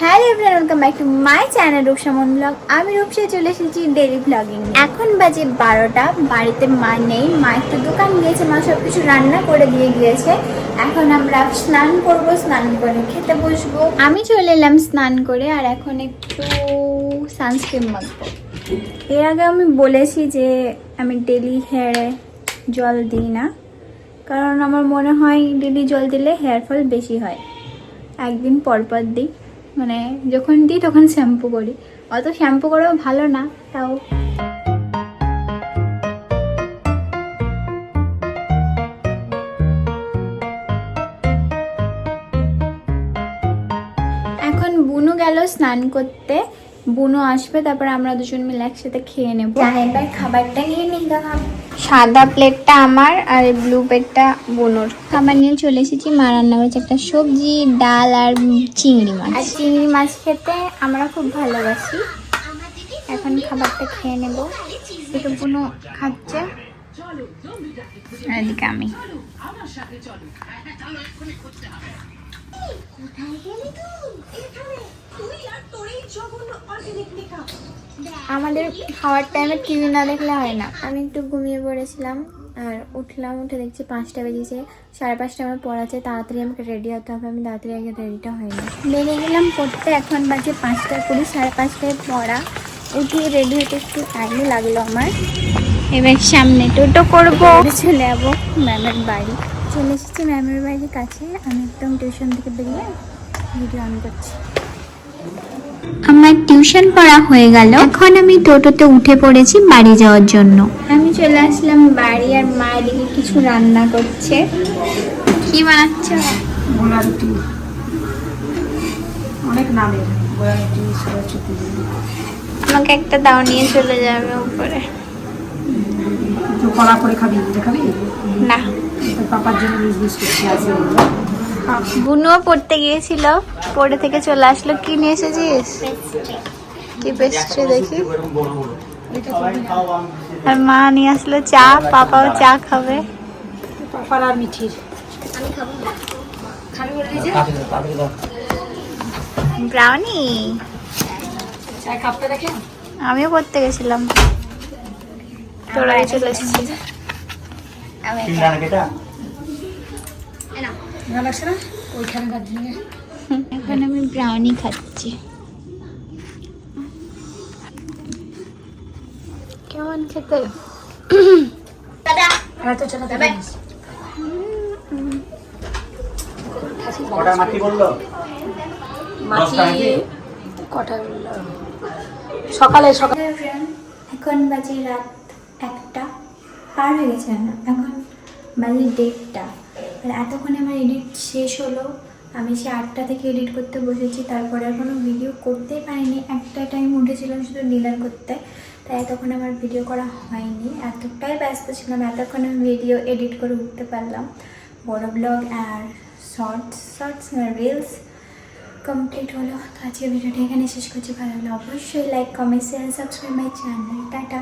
Hello everyone welcome back to my channel Rupsa Mon vlog আমি রূপসা চলে এসেছি daily blogging এখন বাজে বারোটা, বাড়িতে মা নেই, মা একটু দোকান গিয়েছে, মা সব কিছু রান্না করে দিয়ে গিয়েছে। এখন আমরা স্নান করব, স্নান করে খেতে বসবো। আমি চলে এলাম স্নান করে আর এখন একটু সানস্ক্রিন মাখবো। এর আগে আমি বলেছি যে আমি ডেলি হেয়ারে জল দিই না, কারণ আমার মনে হয় ডেলি জল দিলে হেয়ার ফল বেশি হয়। একদিন পর পর দিই। মানে যখন দিই তখন শ্যাম্পু করি। অত শ্যাম্পু করাও ভালো না, তাও। এখন বুনু গেল স্নান করতে। বুনু আসবে, তারপর আমরা দুজন মিলে একসাথে খেয়ে নেব। খাবারটা নিয়ে নিই গা সাদা প্লেটটা আমার আর ব্লু প্লেটটা বুনুর। খাবার নিয়ে চলে এসেছি মা রান্না করেছে একটা সবজি ডাল আর চিংড়ি মাছ। আর চিংড়ি মাছ খেতে আমরা খুব ভালোবাসি। এখন খাবারটা খেয়ে নেব। একটু বুনু খাচ্ছে। এদিকে আমি। আমাদের খাওয়ার টাইমে টিভি না দেখলে হয় না। আমি একটু ঘুমিয়ে পড়েছিলাম আর উঠলাম উঠে দেখছি পাঁচটা বেজেছে সাড়ে পাঁচটা আমার পড়াচ্ছে তাড়াতাড়ি আমাকে রেডি হতে হবে আমি তাড়াতাড়ি আগে রেডিটা হয়নি বেরিয়ে গেলাম পড়তে এখন বাজে পাঁচটা কুড়ি সাড়ে পাঁচটায় পড়া। উঠে রেডি হতে একটু টাইমই লাগল আমার। এবার সামনে টোটো করব। চলে যাব ম্যামের বাড়ি। চলে এসেছি ম্যামের বাড়ির কাছে। আমি একদম টিউশন থেকে বেরিয়ে ভিডিও অন করছি। আমার টিউশন পড়া হয়ে গেল। এখন আমি টোটোতে উঠে পড়েছি বাড়ি যাওয়ার জন্য। আমি চলে আসলাম বাড়ি আর মা এদিকে কিছু রান্না করছে। কি বানাচ্ছ? অনেক আমাকে একটা দাও নিয়ে চলে যাবে উপরে। তো কড়া করে খাবি খাবি? না। পাপার জন্য বুনুও পড়তে গিয়েছিল। পড়ে থেকে চলে আসলো। কি নিয়ে এসেছিস? কি পেস্ট্রি দেখি? আর মা নিয়ে আসলো চা পাপাও চা খাবে। পাপার আর মিঠির। ব্রাউনি? আমিও পড়তে গেছিলাম। তোরাই চলে এসেছিস। এখন আমি ব্রাউনি খাচ্ছি। কেমন খেতে? এত ছোট কটা মাটি বলল? মাছি কটা বলল? সকালে সকালে। এখন বাজে রাত একটা। পার হয়ে গেছে না এখন বাজে দেড়টা। আর এতক্ষণে আমার এডিট শেষ হলো। আমি সে আটটা থেকে এডিট করতে বসেছি, তারপরে আর কোনো ভিডিও করতেই পারিনি। একটা টাইম উঠেছিলাম শুধু ডিনার করতে, তাই এতক্ষণ আমার ভিডিও করা হয়নি। এতটাই ব্যস্ত ছিলাম, এতক্ষণ আমি ভিডিও এডিট করে উঠতে পারলাম। বড় ব্লগ আর শর্টস শর্টস রিলস কমপ্লিট হলো। তো আজকে ভিডিওটা এখানে শেষ করছি। ভালো লাগল অবশ্যই like comment share subscribe my channel tata.